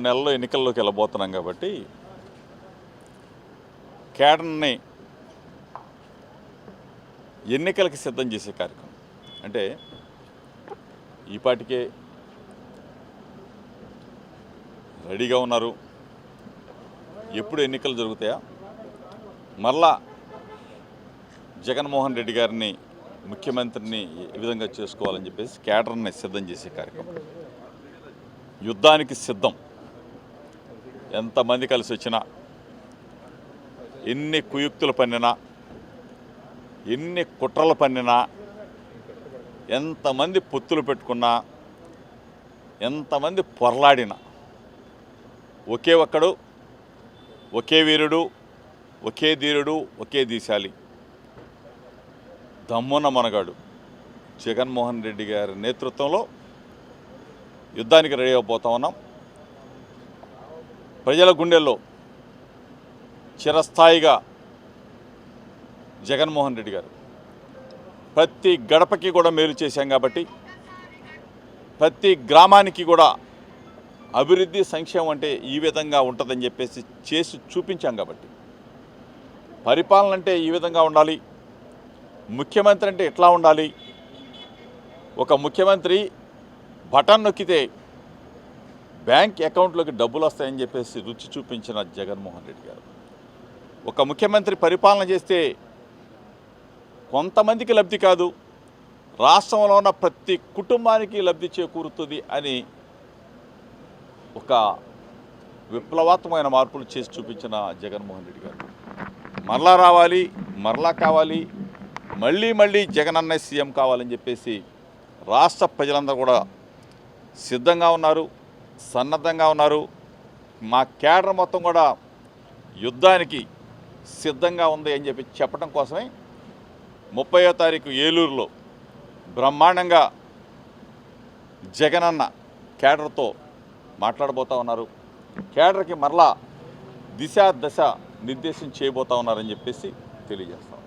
మూడు నెలల్లో ఎన్నికల్లోకి వెళ్ళబోతున్నాం కాబట్టి కేడర్ని ఎన్నికలకి సిద్ధం చేసే కార్యక్రమం. అంటే ఈపాటికే రెడీగా ఉన్నారు. ఎప్పుడు ఎన్నికలు జరుగుతాయా? మళ్ళా జగన్మోహన్ రెడ్డి గారిని ముఖ్యమంత్రిని ఏ విధంగా చేసుకోవాలని చెప్పేసి కేటర్ని సిద్ధం చేసే కార్యక్రమం. యుద్ధానికి సిద్ధం. ఎంతమంది కలిసి వచ్చినా ఎన్ని కుయుక్తులు పన్నినా ఎన్ని కుట్రలు పన్నినా ఎంతమంది పొత్తులు పెట్టుకున్నా ఎంతమంది పొరలాడినా ఒకే ఒక్కడు ఒకే వీరుడు ఒకే ధీరుడు ఒకే దీశాలి దమ్మున మనగాడు జగన్మోహన్ రెడ్డి గారి నేతృత్వంలో యుద్ధానికి రెడీ అయిపోతా ఉన్నాం. ప్రజల గుండెల్లో చిరస్థాయిగా జగన్మోహన్ రెడ్డి గారు. ప్రతి గడపకి కూడా మేలు చేశాం కాబట్టి ప్రతి గ్రామానికి కూడా అభివృద్ధి సంక్షేమం అంటే ఈ విధంగా ఉంటుందని చెప్పేసి చేసి చూపించాం కాబట్టి పరిపాలన అంటే ఈ విధంగా ఉండాలి ముఖ్యమంత్రి అంటే ఎట్లా ఉండాలి ఒక ముఖ్యమంత్రి బటన్ నొక్కితే బ్యాంక్ అకౌంట్లోకి డబ్బులు వస్తాయని చెప్పేసి రుచి చూపించిన జగన్మోహన్ రెడ్డి గారు. ఒక ముఖ్యమంత్రి పరిపాలన చేస్తే కొంతమందికి లబ్ధి కాదు రాష్ట్రంలో ఉన్న ప్రతి కుటుంబానికి లబ్ధి చేకూరుతుంది అని ఒక విప్లవాత్మకమైన మార్పులు చేసి చూపించిన జగన్మోహన్ రెడ్డి గారు. మరలా రావాలి మరలా కావాలి మళ్ళీ మళ్ళీ జగన్ అన్నయ్య సీఎం కావాలని చెప్పేసి రాష్ట్ర ప్రజలందరూ కూడా సిద్ధంగా ఉన్నారు. సన్నద్ధంగా ఉన్నారు. మా క్యాడర్ మొత్తం కూడా యుద్ధానికి సిద్ధంగా ఉంది అని చెప్పి చెప్పడం కోసమే ముప్పయో తారీఖు ఏలూరులో బ్రహ్మాండంగా జగనన్న కేడర్తో మాట్లాడబోతా ఉన్నారు. క్యాడర్కి మరలా దిశ దశ నిర్దేశం చేయబోతా ఉన్నారని చెప్పేసి తెలియజేస్తాం